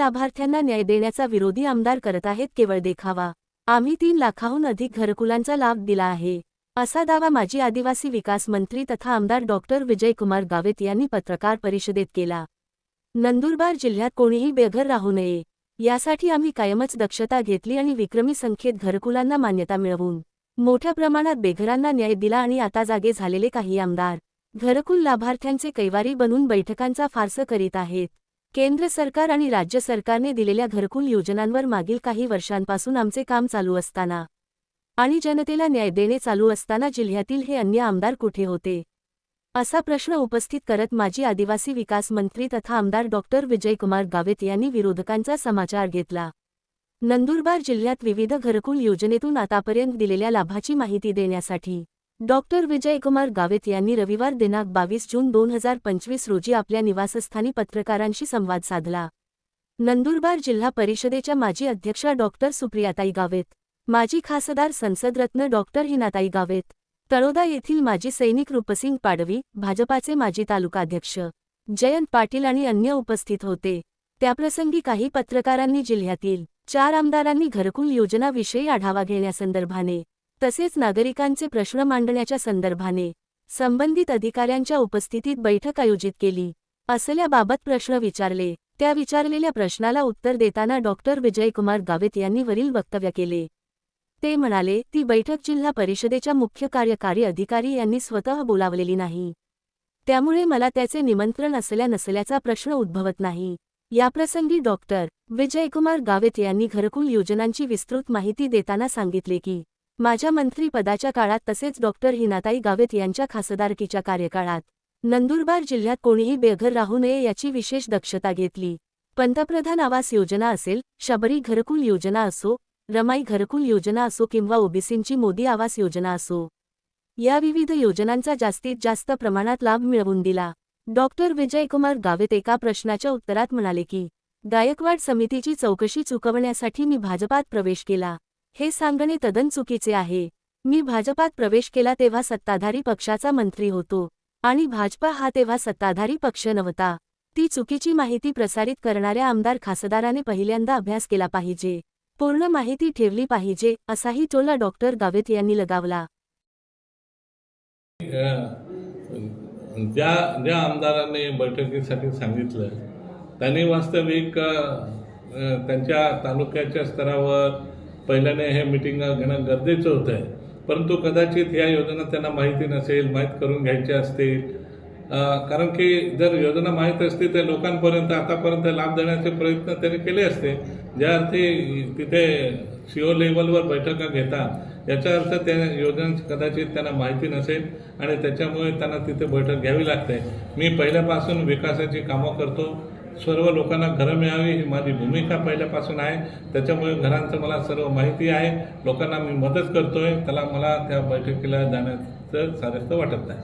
लाभार्थ्यांना न्याय देण्याचा विरोधी आमदार करत आहेत केवळ देखावा. आम्ही तीन लाखाहून अधिक घरकुलांचा लाभ दिला आहे असा दावा माजी आदिवासी विकास मंत्री तथा आमदार डॉक्टर विजयकुमार गावित यांनी पत्रकार परिषदेत केला. नंदुरबार जिल्ह्यात कोणीही बेघर राहू नये यासाठी आम्ही कायमच दक्षता घेतली आणि विक्रमी संख्येत घरकुलांना मान्यता मिळवून मोठ्या प्रमाणात बेघरांना न्याय दिला आणि आता जागे झालेले काही आमदार घरकुल लाभार्थ्यांचे कैवारी बनून बैठकांचा फारसं करीत आहेत. केंद्र सरकार आणि राज्य सरकारने दिलेल्या घरकुल योजनांवर मागील काही वर्षांपासून आमचे काम चालू असताना आणि जनतेला न्याय देणे चालू असताना जिल्ह्यातील हे अन्य आमदार कुठे होते? असा प्रश्न उपस्थित करत माजी आदिवासी विकास मंत्री तथा आमदार डॉक्टर विजयकुमार गावित यांनी विरोधकांचा समाचार घेतला. नंदुरबार जिल्ह्यात विविध घरकुल योजनेतून आतापर्यंत दिलेल्या लाभाची माहिती देण्यासाठी डॉक्टर विजयकुमार गावित यांनी रविवार दिनांक बावीस जून दोन हजार पंचवीस रोजी आपल्या निवासस्थानी पत्रकारांशी संवाद साधला. नंदुरबार जिल्हा परिषदेच्या माजी अध्यक्षा डॉक्टर सुप्रियाताई गावित माजी खासदार संसदरत्न डॉक्टर हिनाताई गावित तळोदा येथील माजी सैनिक रूपसिंग पाडवी भाजपाचे माजी तालुकाध्यक्ष जयंत पाटील आणि अन्य उपस्थित होते. त्याप्रसंगी काही पत्रकारांनी जिल्ह्यातील चार आमदारांनी घरकुल योजनाविषयी आढावा घेण्यासंदर्भाने तसेच नागरिकांचे प्रश्न मांडण्याच्या संदर्भाने संबंधित अधिकाऱ्यांच्या उपस्थितीत बैठक आयोजित केली. असल्याबाबत प्रश्न विचारले. त्या विचारलेल्या प्रश्नाला उत्तर देताना डॉक्टर विजयकुमार गावित यांनी वरील वक्तव्य केले. ते म्हणाले ती बैठक जिल्हा परिषदेच्या मुख्य कार्यकारी अधिकारी यांनी स्वतः बोलावलेली नाही. त्यामुळे मला त्याचे निमंत्रण असल्या नसल्याचा प्रश्न उद्भवत नाही. याप्रसंगी डॉक्टर विजयकुमार गावित यांनी घरकुल योजनांची विस्तृत माहिती देताना सांगितले की माझ्या मंत्रीपदाच्या काळात तसेच डॉक्टर हिनाताई गावेत यांच्या खासदारकीच्या कार्यकाळात नंदुरबार जिल्ह्यात कोणीही बेघर राहू नये याची विशेष दक्षता घेतली. पंतप्रधान आवास योजना असेल शबरी घरकुल योजना असो रमाई घरकुल योजना असो किंवा ओबीसींची मोदी आवास योजना असो. या विविध योजनांचा जास्तीत जास्त प्रमाणात लाभ मिळवून दिला. डॉक्टर विजयकुमार गावित एका प्रश्नाच्या उत्तरात म्हणाले की गायकवाड समितीची चौकशी चुकवण्यासाठी मी भाजपात प्रवेश केला. हे सांगणे तद्दन चुकीचे आहे. मी भाजपात प्रवेश केला तेव्हा सत्ताधारी पक्षाचा मंत्री होतो आणि भाजपा हा तेव्हा सत्ताधारी पक्ष नव्हता. ती चुकीची माहिती प्रसारित करणाऱ्या आमदार खासदाराने पहिल्यांदा अभ्यास केला पाहिजे. पूर्ण माहिती ठेवली पाहिजे असाही टोला डॉक्टर गावित यांनी लगावला. ज्या ज्या आमदारांनी बैठकीसाठी सांगितलं त्यांनी वास्तविक त्यांच्या तालुक्याच्या स्तरावर पहिल्याने हे मिटिंग घेणं गरजेचं होतं आहे. परंतु कदाचित या योजना त्यांना माहिती नसेल माहीत करून घ्यायच्या असतील. कारण की जर योजना माहीत असती तर लोकांपर्यंत आतापर्यंत लाभ देण्याचे प्रयत्न त्यांनी केले असते. ज्या अर्थी तिथे सीओ लेवलवर बैठका घेतात याचा अर्थ त्या योजनांची कदाचित त्यांना माहिती नसेल आणि त्याच्यामुळे त्यांना तिथे बैठक घ्यावी लागते. मी पहिल्यापासून विकासाची कामं करतो. सर्व लोकांना घरं मिळावी ही माझी भूमिका पहिल्यापासून आहे. त्याच्यामुळे घरांचं मला सर्व माहिती आहे. लोकांना मी मदत करतोय. त्याला मला त्या बैठकीला जाण्याचं सारखं वाटत नाही.